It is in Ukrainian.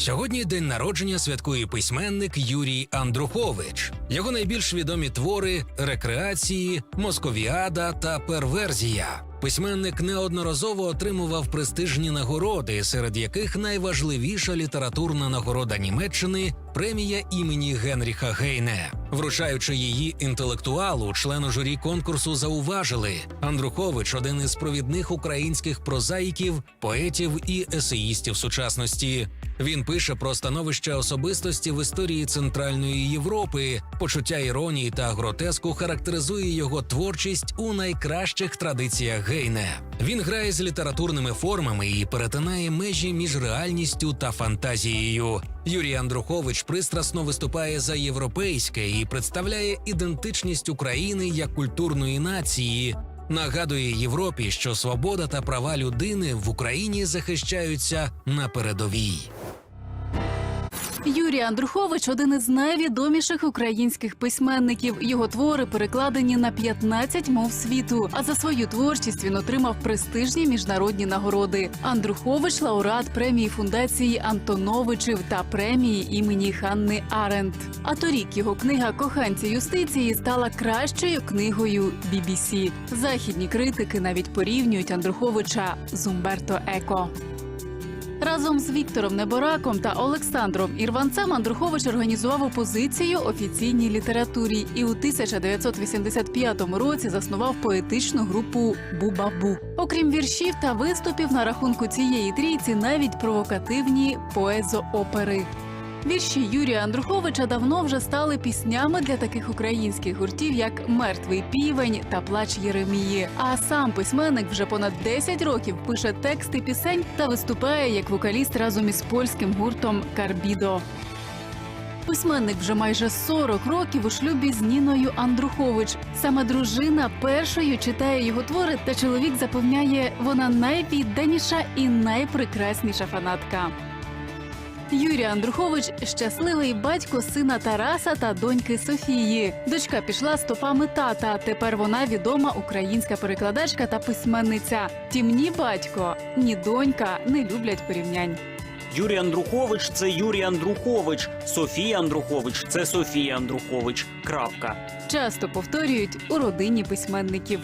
Сьогодні день народження святкує письменник Юрій Андрухович. Його найбільш відомі твори рекреації, Московіада та Перверзія. Письменник неодноразово отримував престижні нагороди, серед яких найважливіша літературна нагорода Німеччини премія імені Генріха Гейне. Вручаючи її інтелектуалу, члену журі конкурсу зауважили: Андрухович один із провідних українських прозаїків, поетів і есеїстів сучасності. Він пише про становище особистості в історії Центральної Європи. Почуття іронії та гротеску характеризує його творчість у найкращих традиціях Гейне. Він грає з літературними формами і перетинає межі між реальністю та фантазією. Юрій Андрухович пристрасно виступає за європейське і представляє ідентичність України як культурної нації. Нагадує Європі, що свобода та права людини в Україні захищаються на передовій. Юрій Андрухович один із найвідоміших українських письменників. Його твори перекладені на 15 мов світу. А за свою творчість він отримав престижні міжнародні нагороди. Андрухович лауреат премії фундації Антоновичів та премії імені Ханни Аренд. А торік його книга Коханці юстиції стала кращою книгою BBC. Західні критики навіть порівнюють Андруховича з Умберто Еко. Разом з Віктором Небораком та Олександром Ірванцем Андрухович організував опозицію офіційній літературі і у 1985 році заснував поетичну групу Бубабу. Окрім віршів та виступів на рахунку цієї трійці, навіть провокативні поезоопери. Вірші Юрія Андруховича давно вже стали піснями для таких українських гуртів, як Мертвий півень та Плач Єремії. А сам письменник вже понад 10 років пише тексти пісень та виступає як вокаліст разом із польським гуртом Карбідо. Письменник вже майже 40 років у шлюбі з Ніною Андрухович. Саме дружина першою читає його твори, та чоловік запевняє, вона найвідданіша і найпрекрасніша фанатка. Юрій Андрухович щасливий батько сина Тараса та доньки Софії. Дочка пішла стопами тата. Тепер вона відома українська перекладачка та письменниця. Втім, ні батько, ні донька не люблять порівнянь. Юрій Андрухович це Юрій Андрухович. Софія Андрухович це Софія Андрухович. Крапка. Часто повторюють у родині письменників.